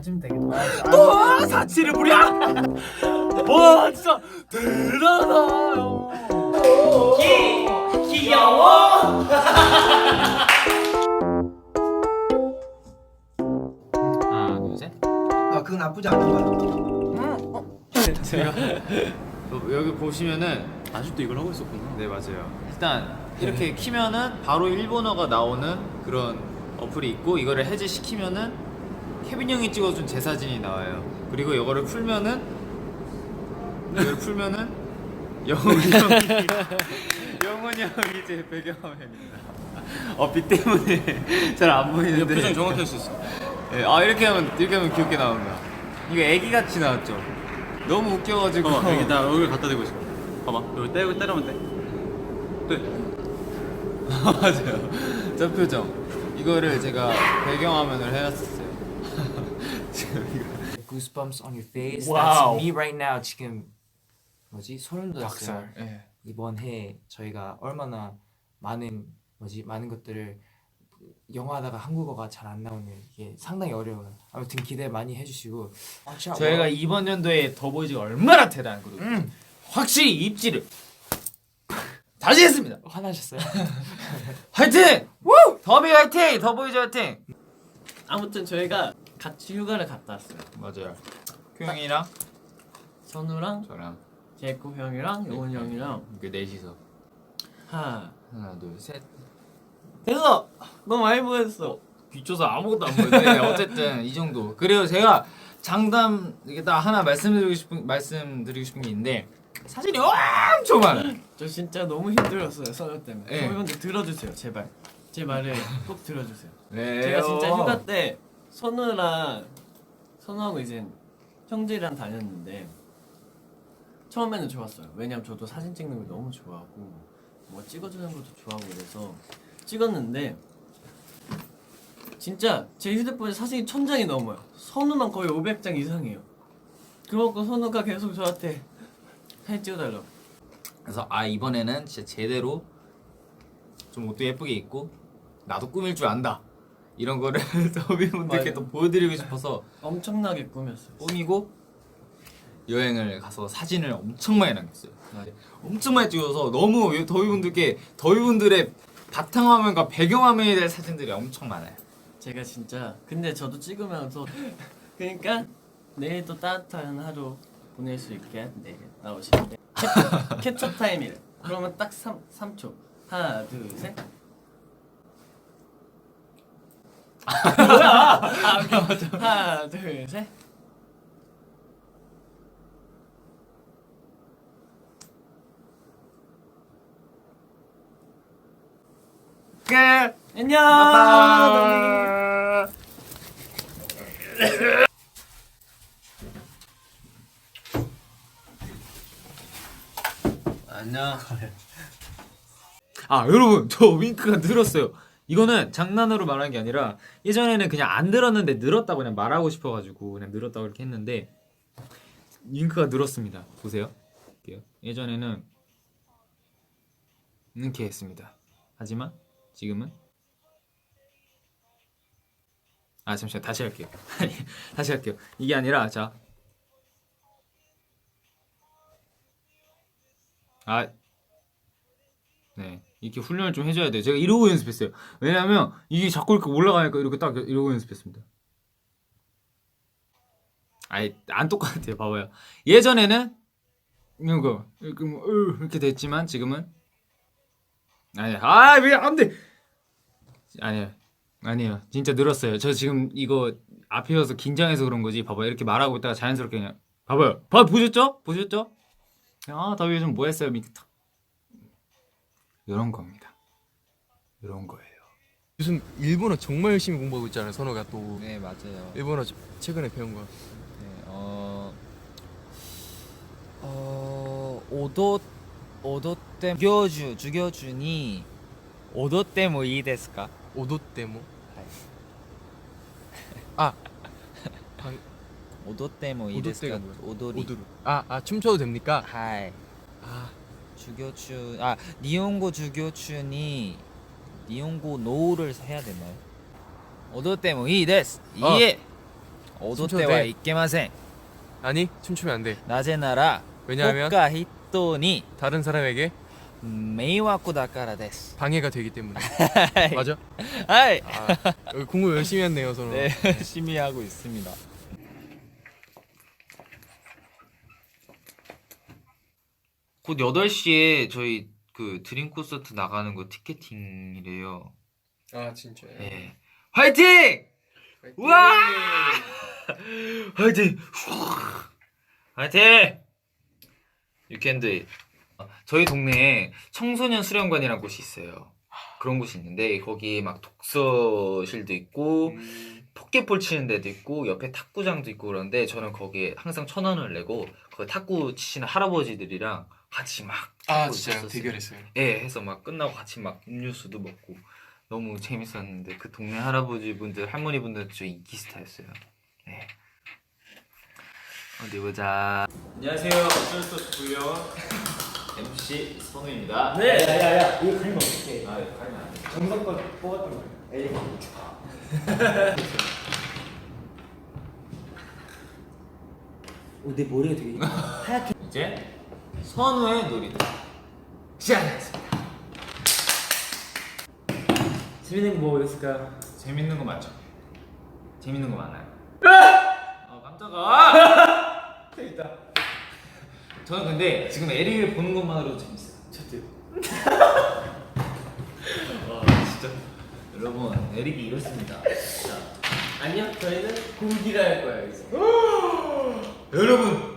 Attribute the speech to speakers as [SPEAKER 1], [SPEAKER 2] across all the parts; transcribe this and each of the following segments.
[SPEAKER 1] 해주면 되겠다.
[SPEAKER 2] 또 사치를 부려? 와 진짜 대단하요. 기 귀여워. 하나 둘 셋.
[SPEAKER 3] 아 그건 나쁘지 않은 거야.
[SPEAKER 2] 제가 여기 보시면은
[SPEAKER 4] 아직도 이걸 하고 있었구나.
[SPEAKER 2] 네 맞아요. 일단 이렇게 키면은 바로 일본어가 나오는 그런 어플이 있고 이거를 해제시키면은 케빈 형이 찍어준 제 사진이 나와요. 그리고 이거를 풀면은 이걸 풀면은 영훈이 형이 영훈이 형이 제 배경화면입니다. 어빛 때문에 잘 안 보이는데.
[SPEAKER 4] 표정 정확히 할수 있어.
[SPEAKER 2] 예, 아 이렇게 하면 이렇게 하면 귀엽게 나온다. 이거 애기 같이 나왔죠. 너무 웃겨가지고.
[SPEAKER 4] 어, 여기 나 얼굴 갖다 대고 있어. 봐봐. 여기 때려 때리면 돼. 네.
[SPEAKER 2] 맞아요. 저 표정. 이거를 제가 배경화면을 해놨었어요.
[SPEAKER 1] Goosebumps on your face.
[SPEAKER 2] 와우.
[SPEAKER 1] That's me right now. 지금 뭐지 소름 돋았어요.
[SPEAKER 2] 박살. 예.
[SPEAKER 1] 이번 해 저희가 얼마나 많은 뭐지 많은 것들을 영어하다가 한국어가 잘 안 나오는 이게 상당히 어려워요. 아무튼 기대 많이 해주시고 아,
[SPEAKER 5] 저희가
[SPEAKER 1] 와-
[SPEAKER 5] 이번 연도에 더보이즈가 얼마나 대단한 그룹
[SPEAKER 1] 음.
[SPEAKER 5] 확실히 입지를 다시 했습니다
[SPEAKER 1] 화나셨어요?
[SPEAKER 5] 화이팅! 더비 화이팅! 더보이즈 화이팅!
[SPEAKER 6] 아무튼 저희가 같이 휴가를 갔다 왔어요.
[SPEAKER 2] 맞아요. 큐 형이랑
[SPEAKER 6] 선우랑
[SPEAKER 2] 저랑
[SPEAKER 6] 제이콥 형이랑 용훈 형이랑
[SPEAKER 2] 그 넷이서
[SPEAKER 6] 하
[SPEAKER 2] 하나 둘 셋.
[SPEAKER 6] 됐어. 너무 많이 보였어.
[SPEAKER 5] 뒤쳐서 아무것도 안 보이는데 어쨌든 이 정도 그리고 제가 장담 이게 딱 하나 말씀드리고 싶은 말씀드리고 싶은 게 있는데 사진이 엄청 많아요
[SPEAKER 6] 저 진짜 너무 힘들었어요 선우 때문에.
[SPEAKER 5] 네.
[SPEAKER 6] 여러분들 들어주세요 제발. 제 말을 꼭 들어주세요.
[SPEAKER 5] 네
[SPEAKER 6] 제가 진짜 휴가 때 선우랑 선우하고 이제 형들이랑 다녔는데 처음에는 좋았어요. 왜냐면 저도 사진 찍는 걸 너무 좋아하고 뭐 찍어주는 것도 좋아하고 그래서 찍었는데 진짜 제 휴대폰에 사진이 천 장이 넘어요. 선우만 거의 500장 이상이에요. 그래갖고 선우가 계속 저한테 사진 찍어달라고.
[SPEAKER 5] 그래서 아 이번에는 진짜 제대로 좀 옷도 예쁘게 입고 나도 꾸밀 줄 안다 이런 거를 더비분들께. 또 보여드리고 싶어서
[SPEAKER 6] 엄청나게 꾸몄어요.
[SPEAKER 5] 꾸미고 여행을 가서 사진을 엄청 많이 남겼어요. 엄청 많이 찍어서 너무 더위분들께 더위분들의 바탕화면과 배경화면이 될 사진들이 엄청 많아요.
[SPEAKER 6] 제가 진짜 근데 저도 찍으면서 그러니까 내일도 따뜻한 하루 보낼 수 있게 내일 나오시는데 캡처, 캡처 타임이래 그러면 딱 3, 3초 하나 둘 셋 뭐야 아. 하나 둘 셋
[SPEAKER 5] 끝.
[SPEAKER 6] 안녕
[SPEAKER 4] 안녕.
[SPEAKER 5] 아 여러분 저 윙크가 늘었어요. 이거는 장난으로 말한 게 아니라 예전에는 그냥 안 늘었는데 늘었다고 그냥 말하고 싶어가지고 그냥 늘었다고 이렇게 했는데 윙크가 늘었습니다. 보세요. 예전에는 이렇게 했습니다. 하지만 지금은 아 잠시만 다시 할게요. 다시 할게요. 이게 아니라 자. 아 네. 이렇게 훈련을 좀 해줘야 돼요. 제가 이러고 연습했어요. 왜냐면 이게 자꾸 이렇게 올라가니까 이렇게 딱 이러고 연습했습니다. 아예 안 똑같아요. 봐봐요. 예전에는 이거 이렇게 뭐, 으, 이렇게 됐지만 지금은 아니 아왜 안 돼? 아니에요. 아니에요. 진짜 늘었어요. 저 지금 이거 앞이어서 긴장해서 그런 거지. 봐봐요. 이렇게 말하고 있다가 자연스럽게 그냥 봐봐요. 봐 보셨죠? 보셨죠? 아, 더위 요즘 뭐 했어요? 밑에 탁. 이런 겁니다. 이런 거예요.
[SPEAKER 7] 요즘 일본어 정말 열심히 공부하고 있잖아요 선호가 또
[SPEAKER 5] 네, 맞아요.
[SPEAKER 7] 일본어 최근에 배운 거
[SPEAKER 5] 네, 어, 어, 오도, 오도 때, 주교주, 주교주니, 오도 때뭐いいですか?
[SPEAKER 7] 오도 때모 아 방,
[SPEAKER 5] 오도 때뭐いいですか?
[SPEAKER 7] 오도 때가 뭐야?
[SPEAKER 5] 오도리.
[SPEAKER 7] 오도루 아, 아 춤춰도 됩니까?
[SPEAKER 5] はい.
[SPEAKER 7] 아
[SPEAKER 5] 주교춘 아 니온고 주교춘이 니온고 노우를 해야 되나요? 오도 때문이 데스
[SPEAKER 7] 어. 이에 오도
[SPEAKER 8] 춤춰도 때와
[SPEAKER 7] 돼.
[SPEAKER 8] 있게마생
[SPEAKER 7] 아니 춤추면 안 돼.
[SPEAKER 8] 나제나라
[SPEAKER 7] 왜냐하면-
[SPEAKER 8] 국가 히토니
[SPEAKER 7] 다른 사람에게
[SPEAKER 8] 메이와쿠 다카라 데스
[SPEAKER 7] 방해가 되기 때문에. 맞아?
[SPEAKER 8] 아이
[SPEAKER 7] 아, 공부 열심히 했네요 서로.
[SPEAKER 8] 네 열심히 하고 있습니다
[SPEAKER 5] 곧 8시에 저희 그 드림 콘서트 나가는 거 티켓팅이래요.
[SPEAKER 7] 아 진짜요?
[SPEAKER 5] 네. 화이팅! 우와! 화이팅! 화이팅! Do it. 저희 동네에 청소년 수련관이라는 곳이 있어요. 그런 곳이 있는데 거기 막 독서실도 있고 포켓볼 치는 데도 있고 옆에 탁구장도 있고 그런데 저는 거기에 항상 천 원을 내고 그 탁구 치시는 할아버지들이랑 같이
[SPEAKER 7] 막아
[SPEAKER 5] 탁구
[SPEAKER 7] 진짜요?
[SPEAKER 5] 쳤었어요.
[SPEAKER 7] 대결했어요.
[SPEAKER 5] 예, 해서 막 끝나고 같이 막 음료수도 먹고 너무 재밌었는데 그 동네 할아버지 분들 할머니 분들 저 인기 스타였어요. 네. 어디 보자. 안녕하세요. 어쩔 수 없고요. MC 선우입니다.
[SPEAKER 1] 네. 야야야 이거 가리면 어떡해.
[SPEAKER 5] 아, 가면 안 돼.
[SPEAKER 1] 정성껏 뽑았던 거. 에이. 오, 내 머리가 되게 하얗게.
[SPEAKER 5] 이제 선우의 놀이터 시작하겠습니다.
[SPEAKER 1] 재밌는 거 뭐 있을까요?
[SPEAKER 5] 재밌는 거 맞죠? 재밌는 거 많아요. 아 깜짝아. 재밌다. 저는 근데 지금 에릭을 보는 것만으로도 재밌어요. 저도요. 와 진짜 여러분 에릭이 이렇습니다. 자,
[SPEAKER 6] 안녕 저희는 공기를 할 거예요
[SPEAKER 5] 여러분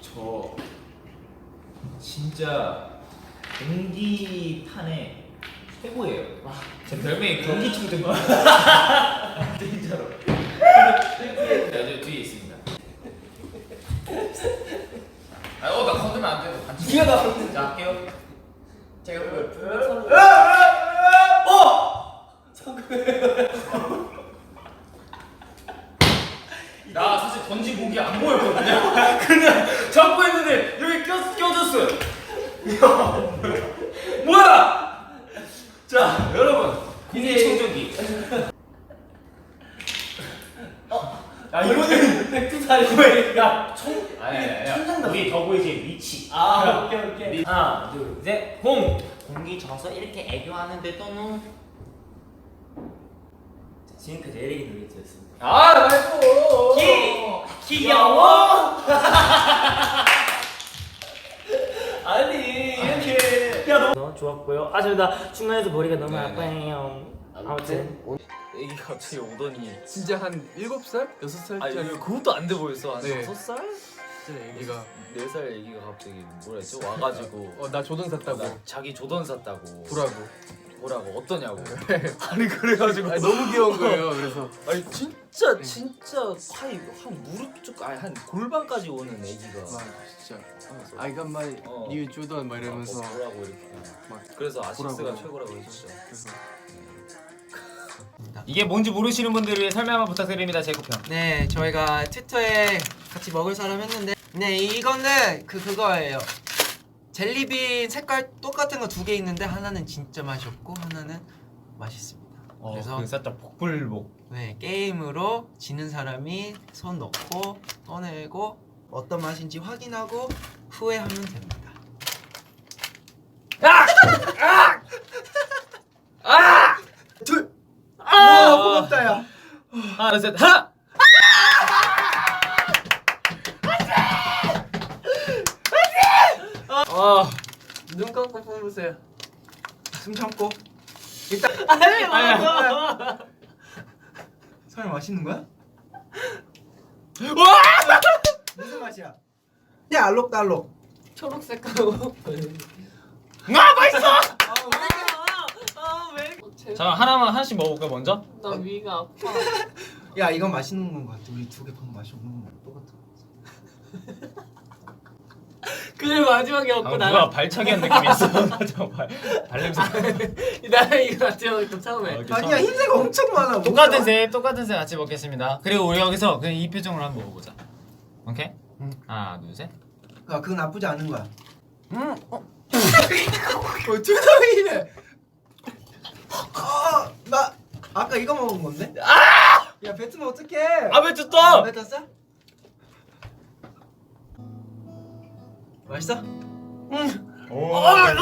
[SPEAKER 5] 저 진짜 공기탄의 최고예요. 제 별명이 공기충전. 진짜로. 네, 저 뒤에 있습니다. 아, 어, 나 건들면 안 돼. 기가 나. 자, 할게요.
[SPEAKER 6] 제가 그
[SPEAKER 5] 나 사실 던진 공기 안 보였거든요. 그냥 잡고 있는데 여기 껴 껴졌어요. 뭐야? 자, 여러분 공기청정기.
[SPEAKER 6] 아 이거는 백두산이 야 총.
[SPEAKER 5] 아니 아니 아니. 우리 더보이즈의 위치.
[SPEAKER 6] 아 오케이 오케이
[SPEAKER 1] 하나, 둘, 셋, 홍. 공기 져서 이렇게 애교하는데 또는 지금까지 에릭이 놀이터였습니다.
[SPEAKER 5] 아, 말고.
[SPEAKER 1] 기 귀여워.
[SPEAKER 6] 아니 이렇게
[SPEAKER 1] 너무 좋았고요. 아, 저나 중간에서 머리가 너무
[SPEAKER 5] 네 네.
[SPEAKER 1] 아파요. 아무튼
[SPEAKER 8] 애기 갑자기 오더니
[SPEAKER 7] 진짜 한 7살? 6살짜리.
[SPEAKER 8] 아 이거 그것도 안 돼 보였어. 한
[SPEAKER 7] 네.
[SPEAKER 8] 다섯 살?
[SPEAKER 7] 진짜 애기가
[SPEAKER 8] 네살 애기가 갑자기 뭐라 했죠? 와가지고.
[SPEAKER 7] 어 나 조던 샀다고.
[SPEAKER 8] 나 자기 조던 샀다고.
[SPEAKER 7] 보라고.
[SPEAKER 8] 뭐라고. 어떠냐고. 아니 그래가지고.
[SPEAKER 7] 아니, 너무 귀여운 거예요. 그래서.
[SPEAKER 8] 아니 진짜 진짜 하이 한 무릎 쪽 아니 한 골반까지 오는 애기가.
[SPEAKER 7] 막 진짜.
[SPEAKER 8] 하면서.
[SPEAKER 7] I got my
[SPEAKER 8] 어.
[SPEAKER 7] new Jordan 막 이러면서
[SPEAKER 8] 어, 뭐라고 이렇게.
[SPEAKER 7] 막
[SPEAKER 8] 그래서 아식스가
[SPEAKER 7] 보라고.
[SPEAKER 8] 최고라고 해줬죠.
[SPEAKER 7] 그래서
[SPEAKER 5] 이게 뭔지 모르시는 분들을 위해 설명 한번 부탁드립니다, 제이콥형.
[SPEAKER 3] 네, 저희가 트위터에 같이 먹을 사람 했는데, 네 이거는 그 그거예요. 젤리빈 색깔 똑같은 거 두 개 있는데 하나는 진짜 맛이 없고 하나는 맛있습니다. 그래서
[SPEAKER 5] 그 살짝 복불복.
[SPEAKER 3] 네 게임으로 지는 사람이 손 넣고 꺼내고 어떤 맛인지 확인하고 후회하면 됩니다.
[SPEAKER 5] 아, 고맙다, 야. 하나, 둘, 셋, 하나! 아,
[SPEAKER 3] 눈 감고 뽑으세요. 숨 참고. 일단
[SPEAKER 5] 아야.
[SPEAKER 3] 설마 맛있는 거야?
[SPEAKER 5] 와!
[SPEAKER 3] 무슨 맛이야? 야 알록달록.
[SPEAKER 6] 초록색하고
[SPEAKER 5] 아, 맛있어!
[SPEAKER 6] 아 왜
[SPEAKER 5] 자, 하나만 하나씩 먹어볼까 먼저?
[SPEAKER 6] 나 위가 아파
[SPEAKER 3] 야 이건 맛있는 건것 같아. 우리 두개 보면 맛이 없는 거 똑같아.
[SPEAKER 6] 그래 마지막에 먹고
[SPEAKER 5] 방금
[SPEAKER 6] 나가
[SPEAKER 5] 누가 발차기 한 느낌이 있어. 발냄새.
[SPEAKER 6] 나는 이거 마지막에 또 처음에
[SPEAKER 3] 아니야 흰색 엄청 많아.
[SPEAKER 5] 똑같은? 색, 똑같은 색 같이 먹겠습니다. 그리고 우리 여기서 그냥 이 표정으로 한번 먹어보자. 오케이?
[SPEAKER 3] 응.
[SPEAKER 5] 하나, 둘, 셋.
[SPEAKER 3] 아 그건 나쁘지 않은 거야. 음. 어. 어 투성이네. 아 나 아까 이거 먹은 건데? 아! 야 뱉으면 어떡해
[SPEAKER 8] 아왜 줬어?
[SPEAKER 3] 뱉었어? 맛있어?
[SPEAKER 5] 모두가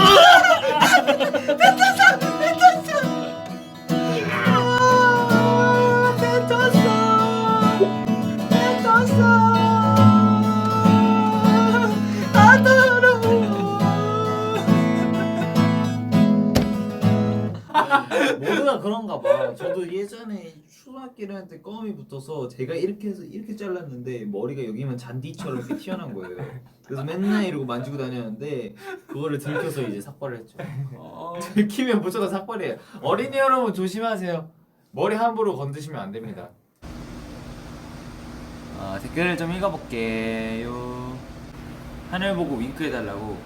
[SPEAKER 5] 초등학교 1학년 때 껌이 붙어서 제가 이렇게 해서 이렇게 잘랐는데 머리가 여기만 잔디처럼 이렇게 튀어나온 거예요. 그래서 맨날 이러고 만지고 다녔는데 그거를 들켜서 이제 삭발을 했죠. 들키면 무조건 삭발이에요. 어린이 여러분 조심하세요. 머리 함부로 건드시면 안 됩니다. 아, 댓글을 좀 읽어볼게요. 하늘 보고 윙크 해달라고.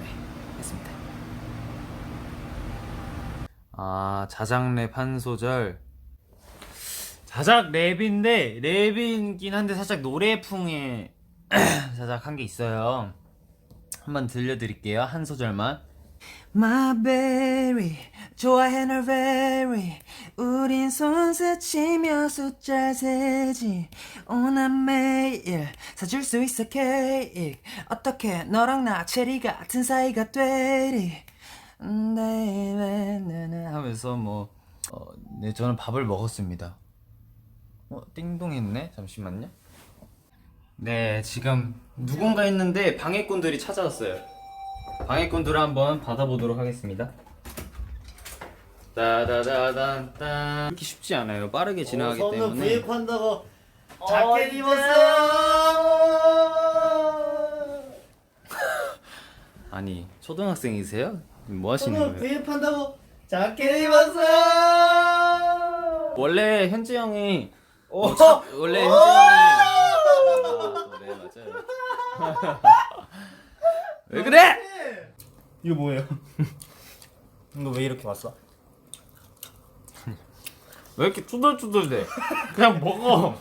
[SPEAKER 5] 네, 했습니다. 아 자작 랩한 소절 자작 랩인데 랩이긴 한데 살짝 노래풍의 자작한 게 있어요. 한번 들려드릴게요. 한 소절만. My berry 좋아해 널 very. 우린 손 스치며 숫자 세지. 오난 매일 사줄 수 있어 케이크. 어떻게 너랑 나 체리 같은 사이가 되리? 네네네. 하면서 뭐 어, 네 저는 밥을 먹었습니다. 어 띵동 했네 잠시만요. 네 지금 누군가 있는데 방해꾼들이 찾아왔어요. 방해꾼들을 한번 받아보도록 하겠습니다. 따다다단딴 이렇게 쉽지 않아요. 빠르게 지나가기 때문에.
[SPEAKER 6] 한다고
[SPEAKER 5] 자켓 아니 초등학생이세요? 뭐 하시는 거예요?
[SPEAKER 6] 구입한다고 자켓 입었어.
[SPEAKER 5] 원래 현지 형이 어, 자- 원래 현지 형이 아, 네 맞아요. 왜 그래?
[SPEAKER 6] 이거 뭐예요? 너 왜 이렇게 왔어?
[SPEAKER 5] 왜 이렇게 투덜투덜대? 그냥 먹어.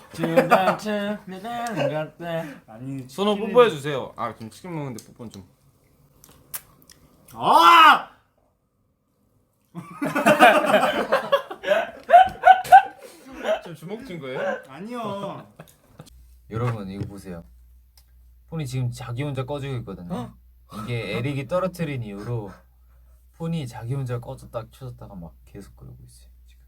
[SPEAKER 6] 아니
[SPEAKER 5] 손을 뽀뽀해 주세요. 아 지금 치킨 먹는데 뽀뽀는 좀.
[SPEAKER 6] 아!
[SPEAKER 5] 좀 주먹 쥔 거예요?
[SPEAKER 6] 아니요.
[SPEAKER 5] 여러분 이거 보세요. 폰이 지금 자기 혼자 꺼지고 있거든요. 이게 에릭이 떨어뜨린 이후로 폰이 자기 혼자 꺼졌다 켜졌다가 막 계속 그러고 있어요. 지금.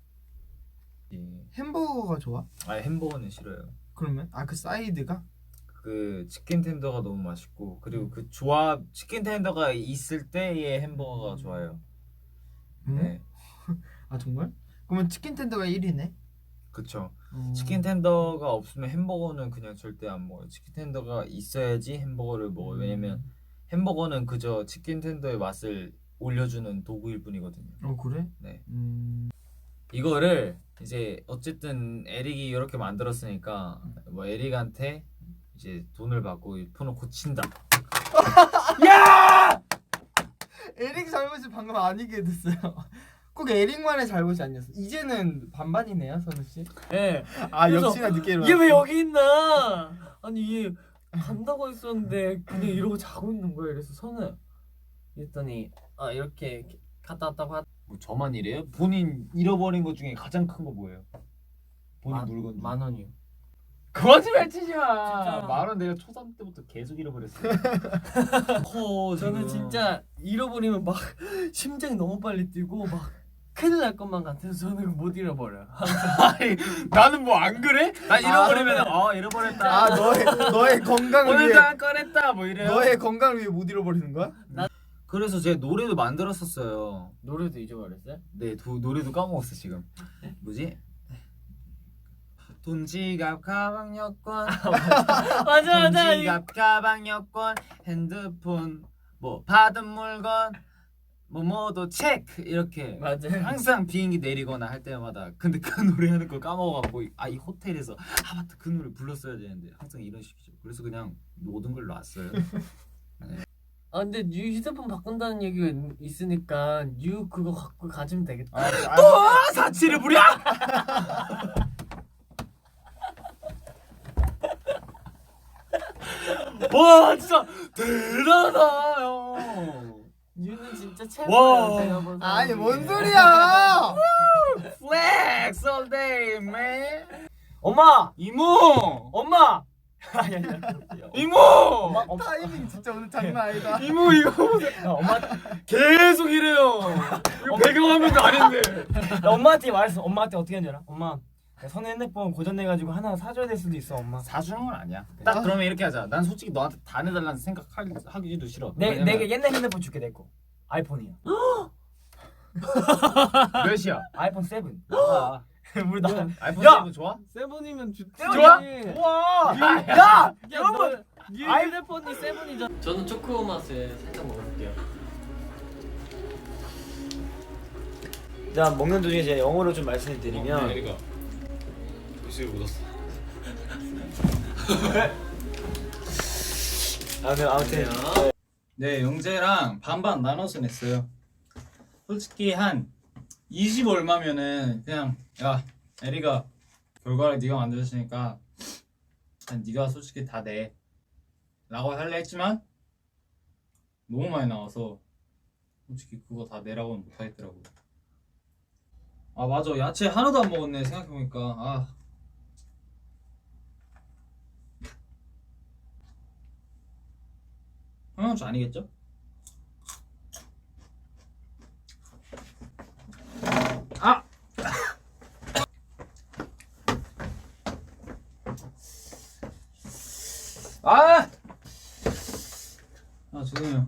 [SPEAKER 5] 예.
[SPEAKER 2] 햄버거가 좋아?
[SPEAKER 5] 아 햄버거는 싫어요.
[SPEAKER 2] 그러면 아 그 사이드가
[SPEAKER 5] 그 치킨 텐더가 너무 맛있고 그리고 그 조합 치킨 텐더가 있을 때의 햄버거가 좋아요.
[SPEAKER 2] 음?
[SPEAKER 5] 네,
[SPEAKER 2] 아 정말? 그러면 치킨 텐더가 1위네.
[SPEAKER 5] 그쵸.
[SPEAKER 2] 어.
[SPEAKER 5] 치킨 텐더가 없으면 햄버거는 그냥 절대 안 먹어요. 치킨 텐더가 있어야지 햄버거를 먹어요. 왜냐면 햄버거는 그저 치킨 텐더의 맛을 올려주는 도구일 뿐이거든요.
[SPEAKER 2] 어 그래?
[SPEAKER 5] 네.
[SPEAKER 2] 음.
[SPEAKER 5] 이거를 이제 어쨌든 에릭이 이렇게 만들었으니까 뭐 에릭한테 이제 돈을 받고 이 폰을 고친다.
[SPEAKER 2] 에릭 잘못이 방금 아니게 됐어요. 꼭 에릭만의 잘못이 아니었어. 이제는 반반이네요, 선우 씨.
[SPEAKER 6] 예.
[SPEAKER 2] 아
[SPEAKER 6] 그래서
[SPEAKER 2] 역시나 늦게 일어났어.
[SPEAKER 6] 얘왜 여기 있나? 아니 얘 간다고 했었는데 그냥 이러고 자고 있는 거야. 그래서 선우 이랬더니 아 이렇게 갔다 왔다고 하.
[SPEAKER 5] 뭐 저만 이래요? 본인 잃어버린 것 중에 가장 큰 거 뭐예요? 본인
[SPEAKER 6] 만-
[SPEAKER 5] 물건 중.
[SPEAKER 6] 만 원이요.
[SPEAKER 5] 거짓말 치지 마.
[SPEAKER 6] 진짜.
[SPEAKER 5] 만원 내가 초3 때부터 계속 잃어버렸어요. 커
[SPEAKER 6] 저는
[SPEAKER 5] 지금.
[SPEAKER 6] 진짜 잃어버리면 막 심장이 너무 빨리 뛰고 막 큰일 날 것만 같아서 저는 못 잃어버려요.
[SPEAKER 5] 아니, 나는 뭐 안 그래? 나 잃어버리면 아, 잃어버렸다.
[SPEAKER 2] 아 너의 너의 건강을
[SPEAKER 5] 오늘도
[SPEAKER 2] 위해
[SPEAKER 5] 안 꺼냈다 뭐 이래요.
[SPEAKER 2] 너의 건강을 위해 못 잃어버리는 거야?
[SPEAKER 5] 그래서 제가 노래도 만들었었어요.
[SPEAKER 6] 노래도 잊어버렸어요?
[SPEAKER 5] 네, 도, 노래도 까먹었어 지금. 뭐지? 돈 지갑 가방 여권
[SPEAKER 6] 맞아
[SPEAKER 5] 돈
[SPEAKER 6] 맞아. 이-
[SPEAKER 5] 지갑 가방 여권 핸드폰 뭐 받은 물건 뭐 모두 체크 이렇게
[SPEAKER 6] 맞아요.
[SPEAKER 5] 항상 비행기 내리거나 할 때마다 근데 그 노래 하는 걸 까먹어갖고 아 이 호텔에서 아 맞다. 그 노래 불렀어야 되는데 항상 이런 식이죠 그래서 그냥 모든 걸 놨어요.
[SPEAKER 6] 아 근데 뉴 휴대폰 바꾼다는 얘기가 있- 있으니까 뉴 그거 갖고 가지면 되겠다.
[SPEAKER 5] 아. 사치를 부려!
[SPEAKER 6] 와 진짜 대단하다 형. 뉴는 진짜. 내가 본
[SPEAKER 2] 아니
[SPEAKER 6] 사람
[SPEAKER 2] 뭔
[SPEAKER 6] 중에.
[SPEAKER 2] 소리야?
[SPEAKER 5] flex all day, man.
[SPEAKER 8] 엄마
[SPEAKER 5] 이모,
[SPEAKER 8] 엄마
[SPEAKER 5] 이모,
[SPEAKER 8] 타이밍 진짜 오늘 장난 아니다
[SPEAKER 5] 이모 이거 보세요.
[SPEAKER 8] 엄마
[SPEAKER 5] 계속 이래요. 이거 배경화면도 아닌데.
[SPEAKER 8] 나 엄마한테 말했어 엄마한테 어떻게 하는지 알아? 엄마 선우 핸드폰 고장내가지고 하나 사줘야 될 수도 있어 엄마
[SPEAKER 5] 사주는 건 아니야. 딱 그러면 이렇게 하자. 난 솔직히 너한테 다 내달라는 생각하기도 싫어.
[SPEAKER 8] 내,
[SPEAKER 5] 왜냐면
[SPEAKER 8] 내게 옛날 핸드폰 줄게 내거 아이폰이야
[SPEAKER 5] 몇이야?
[SPEAKER 8] 아이폰 7
[SPEAKER 5] 아,
[SPEAKER 8] 우리 나
[SPEAKER 5] 아이폰
[SPEAKER 8] 야!
[SPEAKER 5] 7 좋아?
[SPEAKER 4] 세븐이면 주...
[SPEAKER 8] 좋아? 우와 야! 여러분
[SPEAKER 4] 네
[SPEAKER 8] 아이-
[SPEAKER 4] 휴대폰이 세븐이잖아
[SPEAKER 6] 저는 초코 맛을 살짝 먹을게요.
[SPEAKER 8] 자 먹는 도중에 제가 영어로 좀 말씀을 드리면
[SPEAKER 1] 입술에 묻었어.
[SPEAKER 8] 아무튼 아무튼
[SPEAKER 5] 네, 영재랑 반반 나눠서 냈어요. 솔직히 한 20 얼마면은 그냥 야, 에리가 결과를 네가 만들었으니까 한 네가 솔직히 다 내. 라고 할래 했지만 너무 많이 나와서 솔직히 그거 다 내라고는 못 하겠더라고. 아 맞아 야채 하나도 안 먹었네 생각해보니까 아 형용주 아니겠죠? 아! 아! 아 죄송해요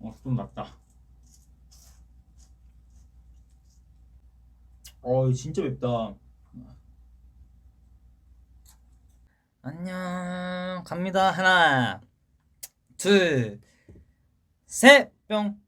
[SPEAKER 5] 어좀 낫다 진짜 맵다. 안녕. 갑니다. 하나 둘 셋 뿅